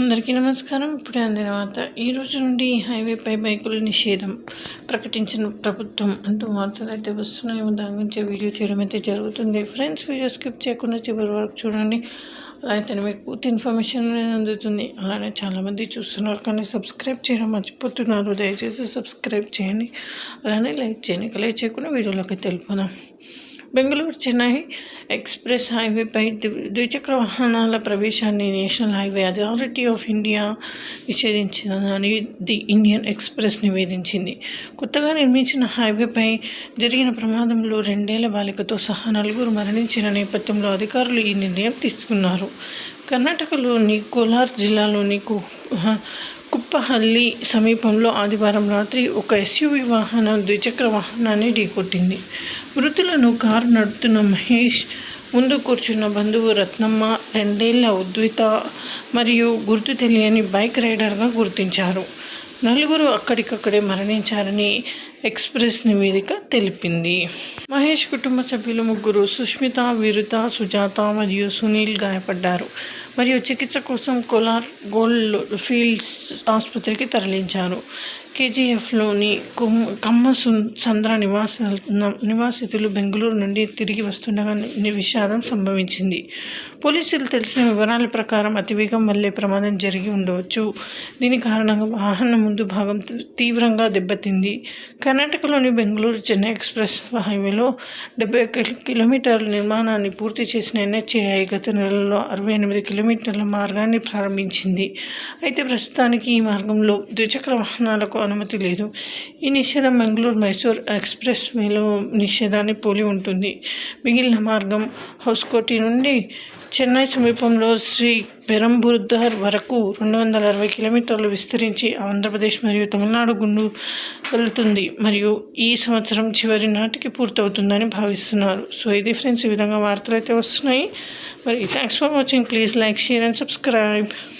అందరికీ నమస్కారం. ఇప్పుడే అందిన వార్త ఈరోజు నుండి హైవేపై బైకుల నిషేధం ప్రకటించిన ప్రభుత్వం అంటూ వార్తలు అయితే వస్తున్నాయి. దాని గురించి వీడియో చేయడం అయితే జరుగుతుంది. ఫ్రెండ్స్ వీడియో స్కిప్ చేయకుండా చివరి వరకు చూడండి. అలా అయితే మీకు పూర్తి ఇన్ఫర్మేషన్ అనేది అందుతుంది. అలానే చాలామంది చూస్తున్నారు కానీ సబ్స్క్రైబ్ చేయడం మర్చిపోతున్నారు. దయచేసి సబ్స్క్రైబ్ చేయండి. అలానే లైక్ చేయండి. లైక్ చేయకుండా వీడియోలోకి తెలుపుదాం బెంగళూరు చెన్నై ఎక్స్ప్రెస్ హైవేపై ద్విచక్ర వాహనాల ప్రవేశాన్ని national highway authority of India నిషేధించిందని the Indian Express నివేదించింది. కొత్తగా నిర్మించిన హైవేపై జరిగిన ప్రమాదంలో రెండేళ్ళ బాలికతో సహా నలుగురు మరణించిన నేపథ్యంలో అధికారులు ఈ నిర్ణయం తీసుకున్నారు. కర్ణాటకలోని కోలార్ జిల్లాలోని కుప్పహల్లి సమీపంలో ఆదివారం రాత్రి ఒక ఎస్యూవి వాహనం ద్విచక్ర వాహనాన్ని ఢీకొట్టింది. మృతులను కారు నడుపుతున్న మహేష్ ముందు కూర్చున్న బంధువు రత్నమ్మ రెండేళ్ళ ఉద్విత మరియు గుర్తు తెలియని బైక్ రైడర్గా గుర్తించారు. నలుగురు అక్కడికక్కడే మరణించారని ఎక్స్ప్రెస్ నివేదిక తెలిపింది. మహేష్ కుటుంబ సభ్యులు ముగ్గురు సుష్మిత విరుత సుజాత మరియు సునీల్ గాయపడ్డారు. మరియు చికిత్స కోసం కోలార్ గోల్డ్ ఫీల్డ్స్ ఆసుపత్రికి తరలించారు. కేజీఎఫ్లోని కమ్మ సంద్ర నివాస నివాసితులు బెంగళూరు నుండి తిరిగి వస్తుండగా విషాదం సంభవించింది. పోలీసులు తెలిసిన వివరాల ప్రకారం అతివేగం వల్లే ప్రమాదం జరిగి ఉండవచ్చు. దీని కారణంగా వాహనం ముందు భాగం తీవ్రంగా దెబ్బతింది. కర్ణాటకలోని బెంగళూరు చెన్నై ఎక్స్ప్రెస్ హైవేలో డెబ్బై కిలోమీటర్ల నిర్మాణాన్ని పూర్తి చేసిన ఎన్హెచ్ఏఐ గత నెలలో అరవై ఎనిమిది కిలోమీటర్ల మార్గాన్ని ప్రారంభించింది. అయితే ప్రస్తుతానికి ఈ మార్గంలో ద్విచక్ర వాహనాలకు అనుమతి లేదు. ఈ నిషేధం బెంగళూరు మైసూర్ ఎక్స్ప్రెస్ మేలో నిషేధాన్ని పోలి ఉంటుంది. మిగిలిన మార్గం హౌస్కోటి నుండి చెన్నై సమీపంలో శ్రీ పెరంబుర్దర్ వరకు రెండు వందల అరవై కిలోమీటర్లు విస్తరించి ఆంధ్రప్రదేశ్ మరియు తమిళనాడు గుండు వెళ్తుంది మరియు ఈ సంవత్సరం చివరి నాటికి పూర్తవుతుందని భావిస్తున్నారు. సో ఇది ఫ్రెండ్స్ ఈ విధంగా వార్తలు అయితే వస్తున్నాయి. మరి thanks for watching please like share and subscribe